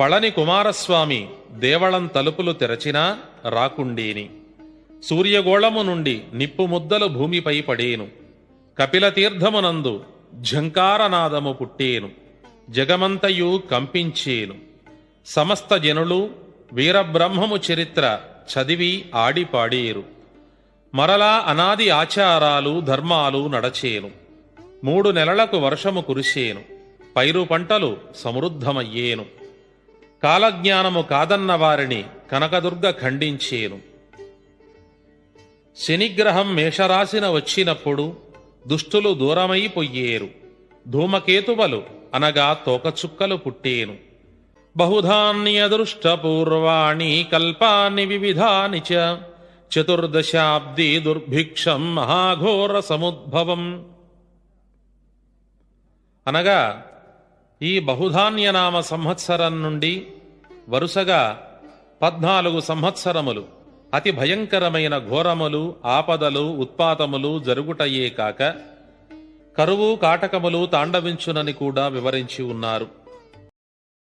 పళని కుమారస్వామి దేవళం తలుపులు తెరచినా రాకుండేని. సూర్యగోళము నుండి నిప్పు ముద్దలు భూమిపై పడేను. కపిలతీర్థమునందు ఝంకారనాదము పుట్టేను. జగమంతయు కంపించేను. సమస్త జనులు వీరబ్రహ్మము చరిత్ర చదివి ఆడిపాడేరు. మరలా అనాది ఆచారాలు ధర్మాలు నడచేను. మూడు నెలలకు వర్షము కురిసేను. పైరు పంటలు సమృద్ధమయ్యేను. కాలజ్ఞానము కాదన్న వారిని కనకదుర్గ ఖండించేను శనిగ్రహం మేషరాశిన వచ్చినప్పుడు దుష్టులు దూరమైపోయేరు. ధూమకేతువలు అనగా తోకచుక్కలు పుట్టేను. బహుధాన్యదృష్టపూర్వాణి కల్పాని వివిధాని చ. చతుర్దశాబ్ది దుర్భిక్షం మహాఘోర సముద్భవం. అనగా ఈ బహుధాన్యనామ సంవత్సరం నుండి వరుసగా పద్నాలుగు సంవత్సరములు. అతి భయంకరమైన ఘోరములు ఆపదలు ఉత్పాతములు జరుగుటయే కాక కరువు కాటకములు తాండవించునని కూడా వివరించి ఉన్నారు.